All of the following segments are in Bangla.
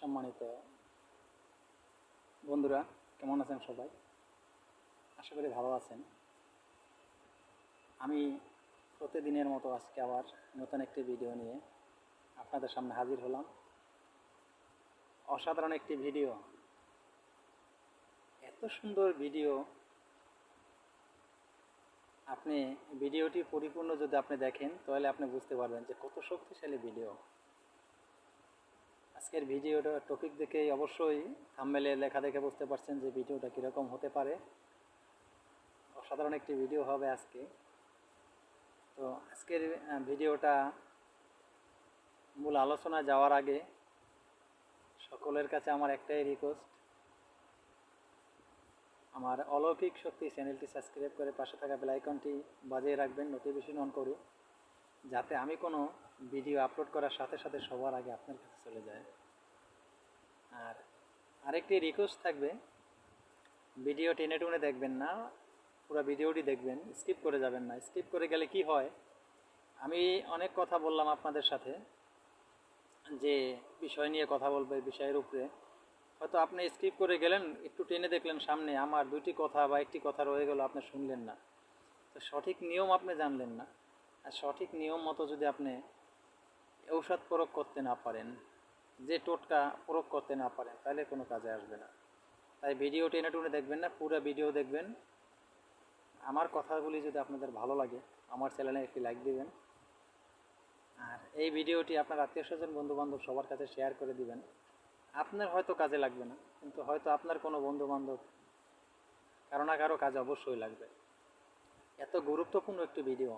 সম্মানিত বন্ধুরা, কেমন আছেন সবাই? আশা করি ভালো আছেন। আমি প্রতিদিনের মতো আজকে আবার নতুন একটি ভিডিও নিয়ে আপনাদের সামনে হাজির হলাম। অসাধারণ একটি ভিডিও। এত সুন্দর ভিডিও। আপনি ভিডিওটি পরিপূর্ণ যদি আপনি দেখেন, তাহলে আপনি বুঝতে পারবেন যে কত শক্তিশালী ভিডিও। আজকের ভিডিওটা টপিক দেখেই অবশ্যই থাম্বেলে লেখা দেখে বুঝতে পারছেন যে ভিডিওটা কীরকম হতে পারে। অসাধারণ একটি ভিডিও হবে আজকে। তো আজকের ভিডিওটা মূল আলোচনায় যাওয়ার আগে সকলের কাছে আমার একটাই রিকোয়েস্ট আমার অলৌকিক শক্তি চ্যানেলটি সাবস্ক্রাইব করে পাশে থাকা বেল আইকনটি বাজিয়ে রাখবেন নোটিফিকেশন অন করে যাতে আমি কোনো ভিডিও আপলোড করার সাথে সাথে সবার আগে আপনার কাছে চলে যায়। আর আরেকটি রিকোয়েস্ট থাকবে, ভিডিও টেনে টুনে দেখবেন না, পুরো ভিডিওটি দেখবেন স্কিপ করে যাবেন না। স্কিপ করে গেলে কি হয়, আমি অনেক কথা বললাম আপনাদের সাথে, যে বিষয় নিয়ে কথা বলব এই বিষয়ের উপরে। হয়তো আপনি স্কিপ করে গেলেন, একটু টেনে দেখলেন সামনে, আমার দুটি কথা বা একটি কথা রয়ে গেল, আপনি শুনলেন না। তো সঠিক নিয়ম আপনি জানলেন না। আর সঠিক নিয়ম মতো যদি আপনি ঔষধ প্রয়োগ করতে না পারেন, যে টোটকা প্রয়োগ করতে না পারেন, তাহলে কোনো কাজে আসবে না। তাই ভিডিও টেনে টুনে দেখবেন না, পুরো ভিডিও দেখবেন। আমার কথাগুলি যদি আপনাদের ভালো লাগে, আমার চ্যানেলে একটি লাইক দিবেন। আর এই ভিডিওটি আপনার আত্মীয় স্বজন বন্ধু বান্ধব সবার কাছে শেয়ার করে দিবেন। আপনার হয়তো কাজে লাগবে না, কিন্তু হয়তো আপনার কোনো বন্ধু বান্ধব কারও না কারও কাজে অবশ্যই লাগবে। এত গুরুত্বপূর্ণ একটি ভিডিও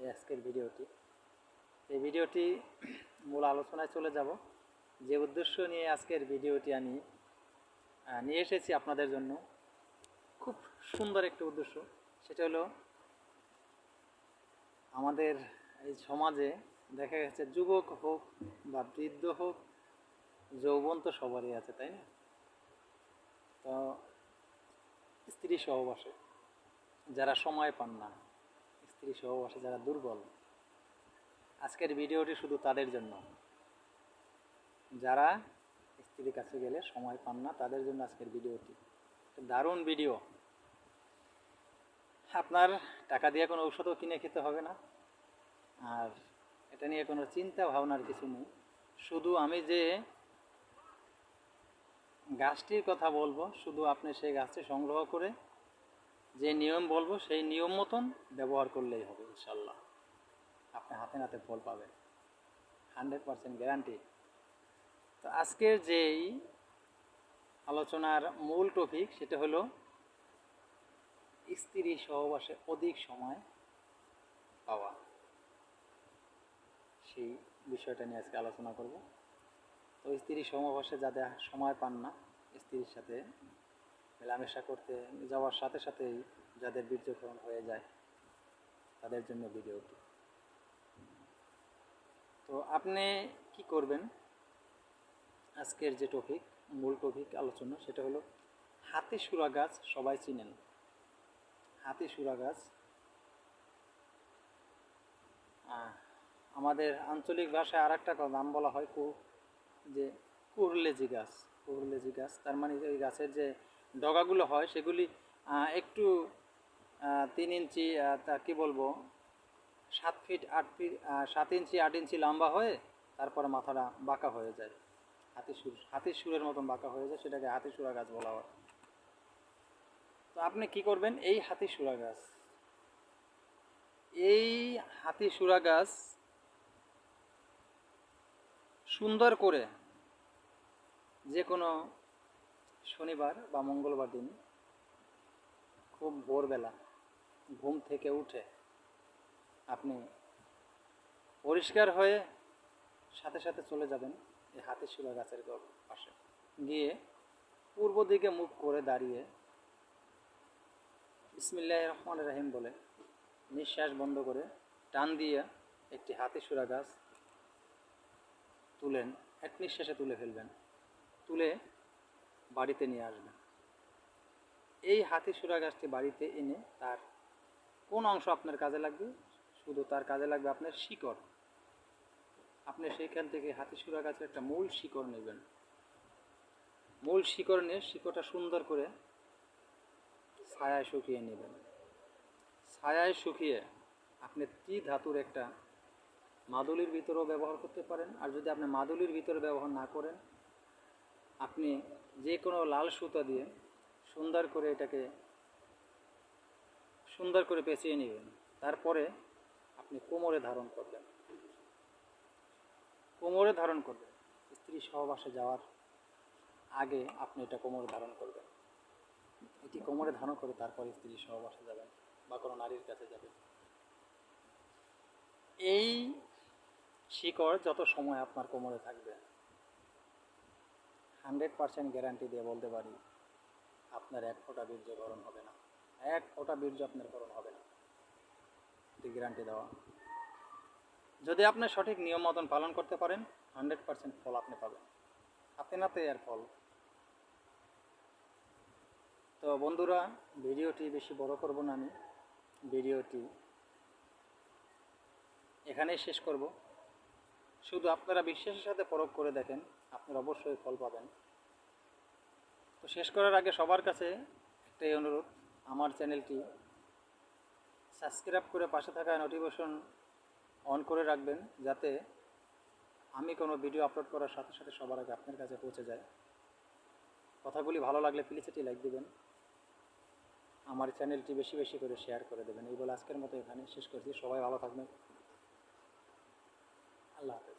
এই আজকের ভিডিওটি। এই ভিডিওটি মূল আলোচনায় চলে যাব। যে উদ্দেশ্য নিয়ে আজকের ভিডিওটি আমি নিয়ে এসেছি আপনাদের জন্য, খুব সুন্দর একটি উদ্দেশ্য। সেটা হলো, আমাদের এই সমাজে দেখা গেছে, যুবক হোক বা বৃদ্ধ হোক, যৌবন তো সবারই আছে, তাই না? তো স্ত্রী সহবাসে, যারা সময় পান না, স্ত্রী সহবাসে যারা দুর্বল আজকের ভিডিওটি শুধু তাদের জন্য। যারা স্ত্রীর কাছে গেলে সময় পান না, তাদের জন্য আজকের ভিডিওটি। দারুণ ভিডিও। আপনার টাকা দিয়ে কোনো ঔষধও কিনে খেতে হবে না। আর এটা নিয়ে কোনো চিন্তা ভাবনার কিছু নেই। শুধু আমি যে গাছটির কথা বলব, শুধু আপনি সেই গাছটি সংগ্রহ করে যে নিয়ম বলব, সেই নিয়ম মতন ব্যবহার করলেই হবে ইনশাল্লাহ আপনি হাতে নাতে ফল পাবেন। Hundred percent guarantee. তো আজকের যেই আলোচনার মূল টপিক সেটা হলো স্ত্রী সহবাসে অধিক সময় পাওয়া। সেই বিষয়টা নিয়ে আজকে আলোচনা করব। তো স্ত্রী সহবাসে যাদের সময় পান না, স্ত্রীর সাথে মেলামেশা করতে যাওয়ার সাথে সাথেই যাদের বীর্যকরণ হয়ে যায়, তাদের জন্য ভিডিওটি। তো আপনি কি করবেন? আজকের যে টপিক মূল টপিক আলোচনা, সেটা হলো হাতি সুরা গাছ সবাই চিনেন? হাতি সুরা গাছ আমাদের আঞ্চলিক ভাষায় আর একটা নাম বলা হয় কু যে কুরলেজি গাছ। কুরলেজি গাছ, তার মানে ওই গাছের যে ডগাগুলো হয়, সেগুলি একটু তিন ইঞ্চি তা কী বলব? সাত ফিট আট ফিট সাত ইঞ্চি, আট ইঞ্চি লম্বা হয়ে তারপরে মাথাটা বাঁকা হয়ে যায়। হাতির সুর হাতির সুরের মতন বাঁকা হয়ে যায়, সেটাকে হাতির সুরা গাছ বলা হয়। তো আপনি কি করবেন? এই হাতির সুরা গাছ, এই হাতি সুরা গাছ সুন্দর করে যে কোনো শনিবার বা মঙ্গলবার দিন খুব ভোরবেলা ঘুম থেকে উঠে আপনি পরিষ্কার হয়ে সাথে সাথে চলে যাবেন এই হাতির সুরা গাছের পাশে। গিয়ে পূর্ব দিকে মুখ করে দাঁড়িয়ে ইসমিল্লাহ রহমান রাহিম বলে নিঃশ্বাস বন্ধ করে টান দিয়ে একটি হাতি সুরা গাছ তুলেন, এক নিঃশ্বাসে তুলে ফেলবেন, তুলে বাড়িতে নিয়ে আসবেন। এই হাতি সুরা গাছটি বাড়িতে এনে তার কোন অংশ আপনার কাজে লাগবে? শুধু তার কাজে লাগবে আপনার শিকড়। আপনি সেইখান থেকে হাতি সুরা গাছের একটা মূল শিকড় নেবেন। মূল শিকড় নিয়ে শিকড়টা সুন্দর করে ছায়ায় শুকিয়ে নেবেন। ছায়ায় শুকিয়ে আপনি ত্রি ধাতুর একটা মাদুলির ভিতরেও ব্যবহার করতে পারেন। আর যদি আপনি মাদুলির ভিতরে ব্যবহার না করেন, আপনি যে কোনো লাল সুতা দিয়ে সুন্দর করে এটাকে সুন্দর করে পেঁচিয়ে নেবেন। তারপরে আপনি কোমরে ধারণ করবেন কোমরে ধারণ করবেন স্ত্রী সহবাসে যাওয়ার আগে আপনি এটা কোমরে ধারণ করবেন। এটি কোমরে ধারণ করে তারপরে স্ত্রী সহবাসে যাবেন বা কোনো নারীর কাছে যাবেন। এই শিকড় যত সময় আপনার কোমরে থাকবে, হান্ড্রেড পার্সেন্ট গ্যারান্টি দিয়ে বলতে পারি, আপনার এক ফোঁটা বীর্য গরম হবে না। এক ফোঁটা বীর্য আপনার গরম হবে না। গ্যারান্টি দেওয়া। যদি আপনি সঠিক নিয়ম মতন পালন করতে পারেন, হান্ড্রেড পার্সেন্ট ফল আপনি পাবেন। হাতে নাতে এর ফল। তো বন্ধুরা, ভিডিওটি বেশি বড় করব না আমি। ভিডিওটি এখানেই শেষ করব। শুধু আপনারা বিশ্বাসের সাথে পরখ করে দেখেন, আপনারা অবশ্যই ফল পাবেন। তো শেষ করার আগে সবার কাছে একটাই অনুরোধ, আমার চ্যানেলটি সাবস্ক্রাইব করে পাশে থাকা নোটিফিকেশন অন করে রাখবেন, যাতে আমি কোনো ভিডিও আপলোড করার সাথে সাথে সবার আগে আপনার কাছে পৌঁছে যায়। কথাগুলি ভালো লাগলে প্লিজ এটি লাইক দেবেন। আমার চ্যানেলটি বেশি বেশি করে শেয়ার করে দেবেন। এই বলে আজকের মতো এখানে শেষ করছি। সবাই ভালো থাকবেন। আল্লাহ হাফেজ।